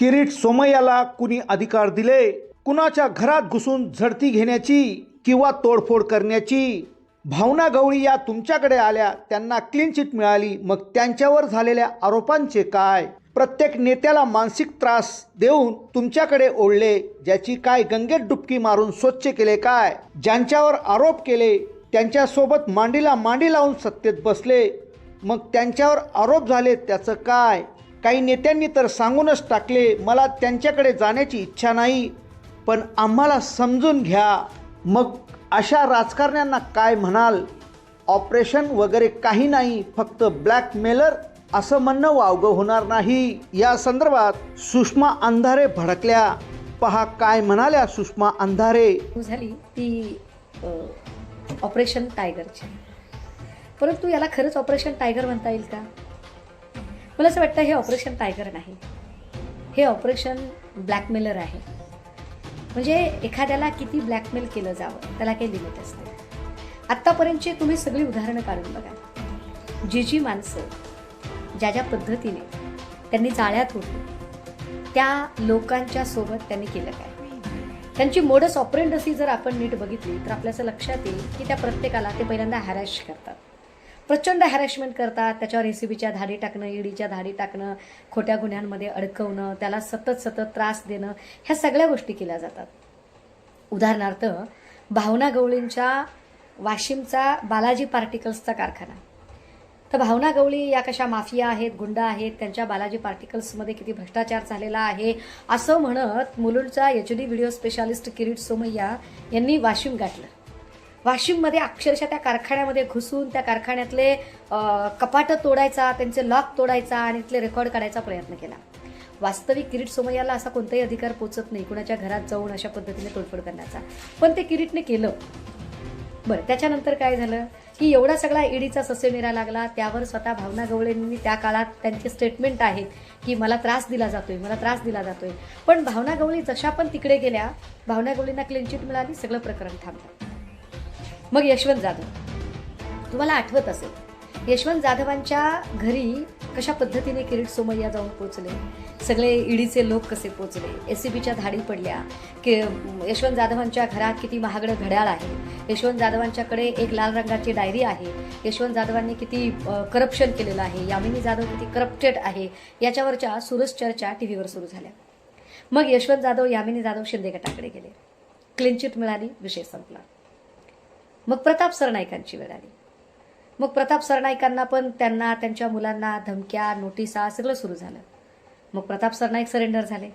किरीट सोमय्याला कुणी अधिकार दिले? कुणाच्या घरात घुसून झडती घेण्याची किंवा तोडफोड करण्याची? भावना गवळी या तुमच्याकडे आल्या त्यांना क्लीन चिट मिळाली मग त्यांच्यावर झालेल्या आरोपांचे काय? प्रत्येक नेत्याला मानसिक त्रास देऊन तुमच्याकडे ओढले ज्याची काय गंगेत डुबकी मारून स्वच्छ केले काय? ज्यांच्यावर आरोप केले त्यांच्यासोबत मांडीला मांडी लावून सत्तेत बसले मग त्यांच्यावर आरोप झाले त्याचं काय? काही नेत्यांनी तर सांगूनच टाकले मला त्यांच्याकडे जाण्याची इच्छा नाही पण आम्हाला समजून घ्या. मग अशा राजकारण्यांना काय म्हणाल? ऑपरेशन वगैरे काही नाही फक्त ब्लॅकमेलर असं म्हणणं वावगं होणार नाही. या संदर्भात सुषमा अंधारे भडकल्या. पहा काय म्हणाल्या सुषमा अंधारे. हो झाली ती ऑपरेशन टायगरची. परंतु याला खरंच ऑपरेशन टायगर म्हणता येईल का? मला असं वाटतं हे ऑपरेशन टायगर नाही. हे ऑपरेशन ब्लॅकमेलर आहे. म्हणजे एखाद्याला किती ब्लॅकमेल केलं जावं त्याला काही लिमिट असते. आत्तापर्यंतची तुम्ही सगळी उदाहरणं काढून बघा. जी जी माणसं ज्या ज्या पद्धतीने त्यांनी जाळ्यात होती त्या लोकांच्या सोबत त्यांनी केलं काय? त्यांची मोडस ऑपरेंडसी जर आपण नीट बघितली तर आपल्या असं लक्षात येईल की त्या प्रत्येकाला ते पहिल्यांदा हॅरॅश करतात. प्रचंड हॅरॅशमेंट करतात. त्याच्यावर रेसिपीच्या धाडी टाकणं ईडीच्या धाडी टाकणं खोट्या गुन्ह्यांमध्ये अडकवणं त्याला सतत सतत त्रास देणं ह्या सगळ्या गोष्टी केल्या जातात. उदाहरणार्थ भावना गवळींच्या वाशिमचा बालाजी पार्टिकल्सचा कारखाना. तर भावना गवळी या कशा माफिया आहेत गुंडा आहेत त्यांच्या बालाजी पार्टिकल्समध्ये किती भ्रष्टाचार झालेला आहे असं म्हणत मुलुंडचा H D video specialist Kirit Somaiya यांनी वाशिम गाठलं. वाशिममध्ये अक्षरशः त्या कारखान्यामध्ये घुसून त्या कारखान्यातले कपाटं तोडायचा त्यांचे लॉक तोडायचा आणि तिथले रेकॉर्ड काढायचा प्रयत्न केला. वास्तविक किरीट सोमय्याला असा कोणताही अधिकार पोचत नाही. कुणाच्या घरात जाऊन अशा पद्धतीने तोडफोड करण्याचा. पण ते किरीटने केलं. बरं त्याच्यानंतर काय झालं? की एवढा सगळा ईडीचा ससेमेरा लागला. त्यावर स्वतः भावना गवळेंनी त्या काळात त्यांचे स्टेटमेंट आहेत की मला त्रास दिला जातोय मला त्रास दिला जातोय. पण भावना गवळी जशा पण तिकडे गेल्या भावना गवळींना क्लीनचिट मिळाली सगळं प्रकरण थांबलं. मग यशवंत जाधव. तुम्हाला आठवत असेल यशवंत जाधवांच्या घरी कशा पद्धतीने किरीट सोमय्या जाऊन पोचले सगळे ईडीचे लोक कसे पोचले एस सी बीच्या धाडी पडल्या. की यशवंत जाधवांच्या घरात किती महागडं घड्याळ आहे? यशवंत जाधवांच्याकडे एक लाल रंगाची डायरी आहे. यशवंत जाधवांनी किती करप्शन केलेलं आहे? यामिनी जाधव किती करप्टेड आहे? याच्यावरच्या सुरस चर्चा टी व्हीवर सुरू झाल्या. मग यशवंत जाधव यामिनी जाधव शिंदे गटाकडे गेले. क्लीनचिट मिळाली विषय संपला. मग प्रताप सरनाईकांची वेळ आली. मग प्रताप सरनाईकांना पण त्यांना त्यांच्या मुलांना धमक्या नोटिसा सगळं सुरू झालं. मग प्रताप सरनाईक सरेंडर झाले.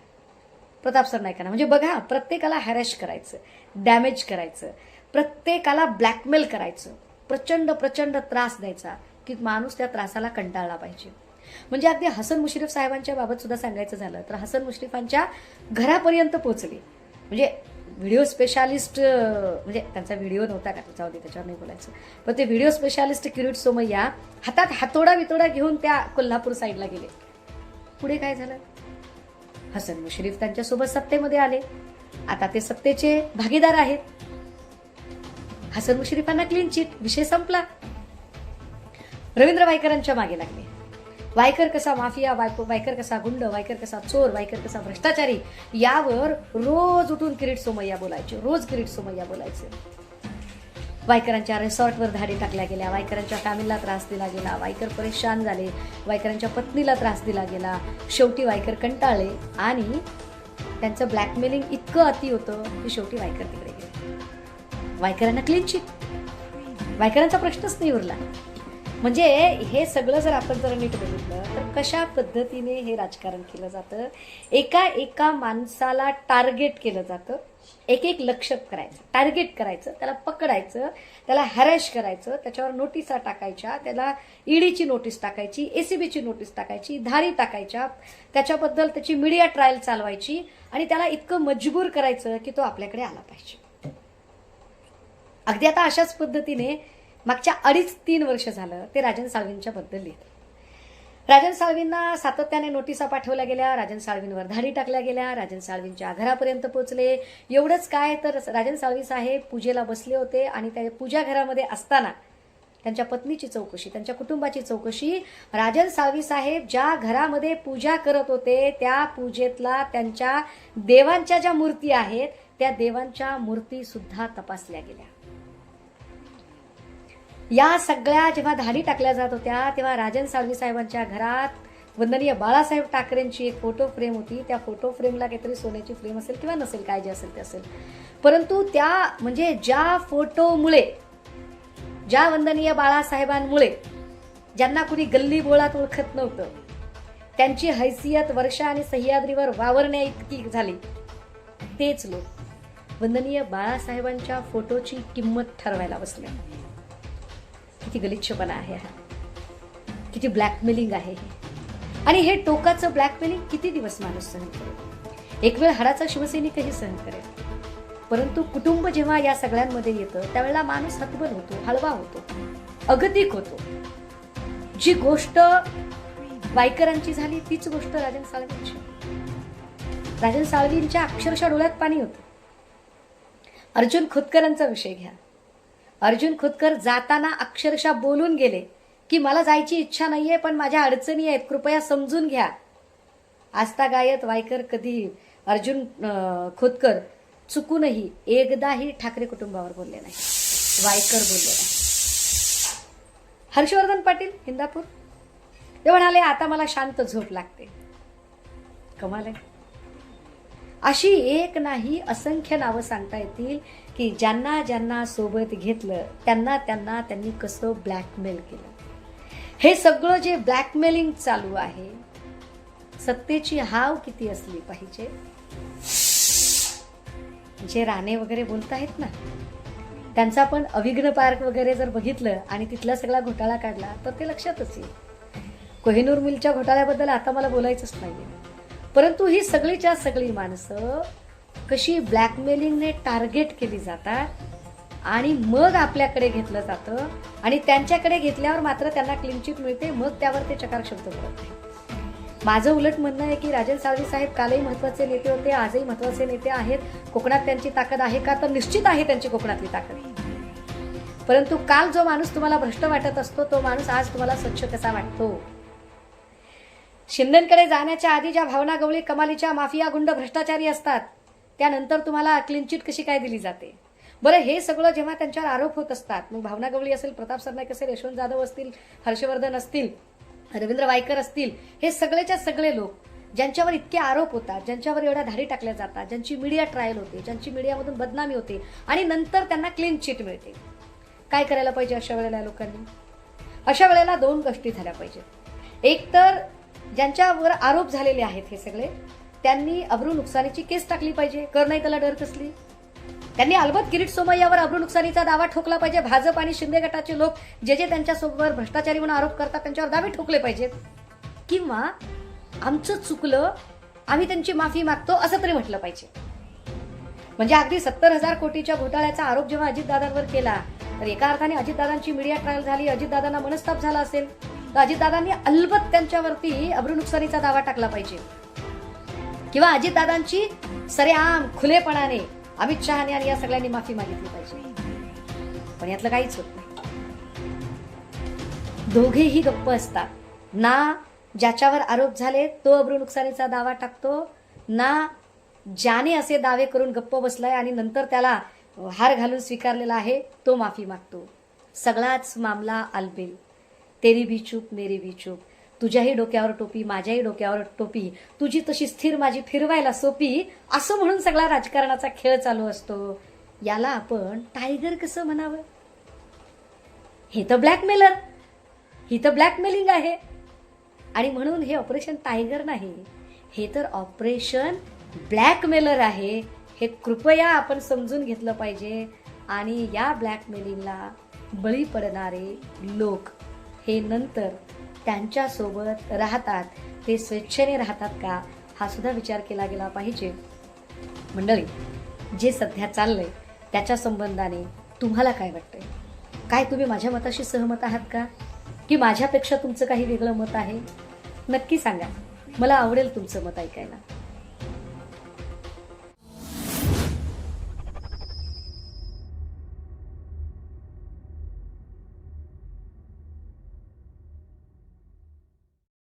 प्रताप सरनाईकांना म्हणजे बघा प्रत्येकाला हॅरॅश करायचं डॅमेज करायचं प्रत्येकाला ब्लॅकमेल करायचं प्रचंड प्रचंड त्रास द्यायचा की माणूस त्या त्रासाला कंटाळला पाहिजे. म्हणजे अगदी हसन मुश्रीफ साहेबांच्या बाबत सुद्धा सांगायचं झालं तर हसन मुश्रीफांच्या घरापर्यंत पोहोचले. म्हणजे व्हिडिओ स्पेशालिस्ट म्हणजे त्यांचा व्हिडिओ नव्हता का तुझा होती त्याच्यावर नाही बोलायचं. पण ते व्हिडिओ स्पेशालिस्ट किरीट सोमय्या हातात हातोडा वितोडा घेऊन त्या कोल्हापूर साईडला गेले. पुढे काय झालं? हसन मुश्रीफ त्यांच्यासोबत सत्तेमध्ये आले. आता ते सत्तेचे भागीदार आहेत. हसन मुश्रीफांना क्लीन चिट विषय संपला. रवींद्र वायकरांच्या मागे लागले. वायकर कसा माफिया वाय वायकर कसा गुंड वायकर कसा चोर वायकर कसा भ्रष्टाचारी यावर रोज उठून किरीट सोमय्या बोलायचे रोज किरीट सोमय्या बोलायचे. वायकरांच्या रिसॉर्टवर धाडी टाकल्या गेल्या वायकरांच्या फॅमिलीला त्रास दिला गेला वायकर परेशान झाले वायकरांच्या पत्नीला त्रास दिला गेला. शेवटी वायकर कंटाळले आणि त्यांचं ब्लॅकमेलिंग इतकं अति होतं की शेवटी वायकर तिकडे गेले. वायकरांना क्लीन चिट वायकरांचा प्रश्नच नाही उरला. म्हणजे हे सगळं जर आपण जर नीट बघितलं तर कशा पद्धतीने हे राजकारण केलं जातं? एका एका माणसाला टार्गेट केलं जातं. एक एक लक्ष करायचं. टार्गेट करायचं त्याला पकडायचं त्याला हॅरॅश करायचं त्याच्यावर नोटिसा टाकायच्या त्याला ईडीची नोटीस टाकायची एसीबीची नोटीस टाकायची धारी टाकायच्या त्याच्याबद्दल त्याची मीडिया ट्रायल चालवायची आणि त्याला इतकं मजबूर करायचं की तो आपल्याकडे आला पाहिजे. अगदी आता अशाच पद्धतीने मागच्या अडीच तीन वर्ष झालं ते राजन साळवींच्या बद्दल लिहित राजन साळवींना सातत्याने नोटिसा पाठवल्या गेल्या राजन साळवींवर धाडी टाकल्या गेल्या राजन साळवींच्या घरापर्यंत पोहोचले. एवढंच काय तर राजन साळवी साहेब पूजेला बसले होते आणि त्या पूजा घरामध्ये असताना त्यांच्या पत्नीची चौकशी त्यांच्या कुटुंबाची चौकशी राजन साळवी साहेब ज्या घरामध्ये पूजा करत होते त्या पूजेतला त्यांच्या देवांच्या ज्या मूर्ती आहेत त्या देवांच्या मूर्ती सुद्धा तपासल्या गेल्या. या सगळ्या जेव्हा धाडी टाकल्या जात होत्या तेव्हा राजन साळवी साहेबांच्या घरात वंदनीय बाळासाहेब ठाकरेंची एक फोटो फ्रेम होती. त्या फोटो फ्रेमला काहीतरी सोन्याची फ्रेम असेल किंवा नसेल काय जे असेल ते असेल. परंतु त्या म्हणजे ज्या फोटोमुळे ज्या वंदनीय बाळासाहेबांमुळे ज्यांना कुणी गल्ली बोळात ओळखत नव्हतं त्यांची हैसियत वर्षा आणि सह्याद्रीवर वावरण्या इतकी झाली. तेच लोक वंदनीय बाळासाहेबांच्या फोटोची किंमत ठरवायला बसले. किती गलिच्छपणा आहे हा. किती ब्लॅकमेलिंग आहे हे. आणि हे टोकाचं ब्लॅकमेलिंग किती दिवस माणूस सहन करेल? एक वेळ हाडाचा शिवसैनिकही सहन करेल. परंतु कुटुंब जेव्हा या सगळ्यांमध्ये येतं त्यावेळेला माणूस हतबल होतो हळवा होतो अगतिक होतो. जी गोष्ट वायकरांची झाली तीच गोष्ट राजन साळवींची राजन साळवींच्या अक्षरशः डोळ्यात पाणी होतं. अर्जुन खोतकरांचा विषय घ्या. अर्जुन खोतकर जाताना अक्षरशः बोलून गेले की मला जायची इच्छा नाहीये पण माझ्या अडचणी आहेत. कृपया समजून घ्या. आस्था गायत वायकर कधी अर्जुन खोतकर चुकूनही एकदाही ठाकरे कुटुंबावर बोलले नाही. वायकर बोलले नाही. हर्षवर्धन पाटील हिंदापूर ते म्हणाले आता मला शांत झोप लागते. कमाल आहे. अशी एक नाही असंख्य नावं सांगता येतील की ज्यांना ज्यांना सोबत घेतलं त्यांना त्यांना त्यांनी कसं ब्लॅकमेल केलं. हे सगळं जे ब्लॅकमेलिंग चालू आहे सत्तेची हाव किती असली पाहिजे? जे राणे वगैरे बोलत आहेत ना त्यांचा पण अविघ्न पार्क वगैरे जर बघितलं आणि तिथला सगळा घोटाळा काढला तर ते लक्षातच येईल. कोहिनूर मिलच्या घोटाळ्याबद्दल आता मला बोलायचंच नाहीये. परंतु ही सगळीच्या सगळी माणसं कशी ब्लॅकमेलिंगने टार्गेट केली जातात आणि मग आपल्याकडे घेतलं जातं आणि त्यांच्याकडे घेतल्यावर मात्र त्यांना क्लिनचिट मिळते मग त्यावर ते चकार शब्द बोलत नाही. माझं उलट म्हणणं आहे की राजन साळवी साहेब कालही महत्त्वाचे नेते होते आजही महत्त्वाचे नेते आहेत. कोकणात त्यांची ताकद आहे का? तर निश्चित आहे त्यांची कोकणातली ताकद. परंतु काल जो माणूस तुम्हाला भ्रष्ट वाटत असतो तो माणूस आज तुम्हाला स्वच्छ कसा वाटतो? शिंदेकडे जाण्याच्या आधी ज्या भावना गवळी कमालीच्या माफिया गुंड भ्रष्टाचारी असतात त्यानंतर तुम्हाला क्लिनचिट कशी काय दिली जाते? बरं हे सगळं जेव्हा त्यांच्यावर आरोप होत असतात मग भावना गवळी असेल प्रताप सरनाईक असेल यशवंत जाधव असतील हर्षवर्धन असतील रवींद्र वायकर असतील हे सगळेच्या सगळे लोक ज्यांच्यावर इतके आरोप होतात ज्यांच्यावर एवढ्या धाडी टाकल्या जातात ज्यांची मीडिया ट्रायल होते ज्यांची मीडियामधून बदनामी होते आणि नंतर त्यांना क्लीन चिट मिळते. काय करायला पाहिजे अशा वेळेला लोकांनी? अशा वेळेला दोन गोष्टी झाल्या पाहिजेत. एक तर ज्यांच्यावर आरोप झालेले आहेत हे सगळे त्यांनी अब्रू नुकसानीची केस टाकली पाहिजे. कर नाही त्याला डर कसली? त्यांनी अलबत किरीट सोमय्यावर अब्रू नुकसानीचा दावा ठोकला पाहिजे. भाजप आणि शिंदे गटाचे लोक जे जे त्यांच्यासोबत भ्रष्टाचारी म्हणून आरोप करतात त्यांच्यावर दावे ठोकले पाहिजेत. किंवा आमचं चुकलं आम्ही त्यांची माफी मागतो असं तरी म्हटलं पाहिजे. म्हणजे अगदी सत्तर हजार कोटीच्या घोटाळ्याचा आरोप जेव्हा अजितदादांवर केला तर एका अर्थाने अजितदादांची मीडिया ट्रायल झाली अजितदादांना मनस्ताप झाला असेल. तर अजितदादांनी अलबत त्यांच्यावरती अब्रू नुकसानीचा दावा टाकला पाहिजे. किंवा अजितदादांची सरेआम खुलेपणाने अमित शहाने आणि या सगळ्यांनी माफी मागितली पाहिजे. पण यातलं काहीच होत नाही. दोघेही गप्प असतात. ना ज्याच्यावर आरोप झाले तो अब्रू नुकसानीचा दावा टाकतो. ना ज्याने असे दावे करून गप्प बसलाय आणि नंतर त्याला हार घालून स्वीकारलेला आहे तो माफी मागतो. सगळाच मामला आलबेल तेरी भी चूप मेरी भी चूप तुझ्याही डोक्यावर टोपी माझ्याही डोक्यावर टोपी. तुझी तशी स्थिर माझी फिरवायला सोपी असं म्हणून सगळा राजकारणाचा खेळ चालू असतो. याला आपण टायगर कसं म्हणावं? हे तर ब्लॅकमेलर ही तर ब्लॅकमेलिंग आहे. आणि म्हणून हे ऑपरेशन टायगर नाही. हे तर ऑपरेशन ब्लॅकमेलर आहे. हे कृपया आपण समजून घेतलं पाहिजे. आणि या ब्लॅकमेलिंगला बळी पडणारे लोक. हे नंतर त्यांच्यासोबत राहतात. ते स्वेच्छेने राहतात का? हा सुद्धा विचार केला गेला पाहिजे. मंडळी जे सध्या चाललंय त्याच्या संबंधाने तुम्हाला काय वाटतंय? काय तुम्ही माझ्या मताशी सहमत आहात का? की माझ्यापेक्षा तुमचं काही वेगळं मत आहे? नक्की सांगा. मला आवडेल तुमचं मत ऐकायला.